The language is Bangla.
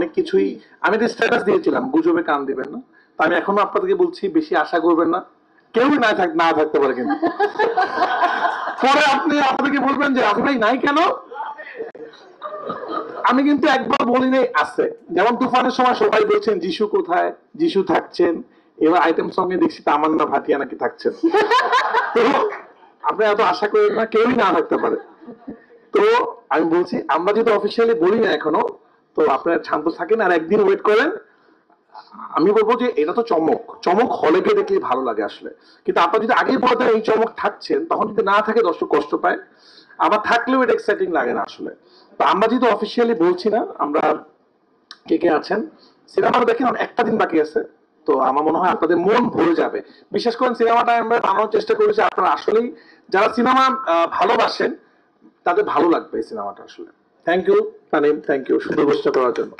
অনেক কিছুই আমি একটা স্ট্যাটাস দিয়েছিলাম, গুজবে কান দিবেন না। তো আমি এখনও আপনাদেরকে বলছি, বেশি আশা করবেন না। কেউই না থাক না থাকতে পারে কিন্তু। পরে আপনি আপনাদেরকে বলবেন যে আপনি নাই কেন? আমি কিন্তু একবার বলি নাই আছে। যেমন তুফানের সময় সবাই বলছেন, যিশু কোথায়? যিশু থাকছেন? এবার আইটেম সঙ্গে দেখছি তামান্না ভাটিয়া নাকি থাকছেন। তো আপনি এত আশা করেন না, কেউই না থাকতে পারে। তো আমি বলছি, আমরা যদি অফিসিয়ালি বলি না এখনও তো আপনারা শান্ত থাকেন আর একদিন ওয়েট করেন। আমি বলব যে এটা তো চমক। চমক হলে গিয়ে দেখলে ভালো লাগে আসলে। কিন্তু আপনার যদি আগেই বলতেন এই চমক থাকছেন, তখন যদি না থাকে, দর্শক কষ্ট পায়। আবার থাকলেও এটা এক্সাইটিং লাগে না আসলে। তো আমরা যেহেতু অফিসিয়ালি বলছি না, আমরা কে কে আছেন সিনেমাটা দেখেন, একটা দিন বাকি আছে। তো আমার মনে হয় আপনাদের মন ভরে যাবে। বিশেষ করে সিনেমাটা আমরা বানানোর চেষ্টা করেছি আপনারা আসলেই, যারা সিনেমা ভালোবাসেন, তাদের ভালো লাগবে এই সিনেমাটা আসলে। Thank you Tanim thank you সুন্দর করার জন্য।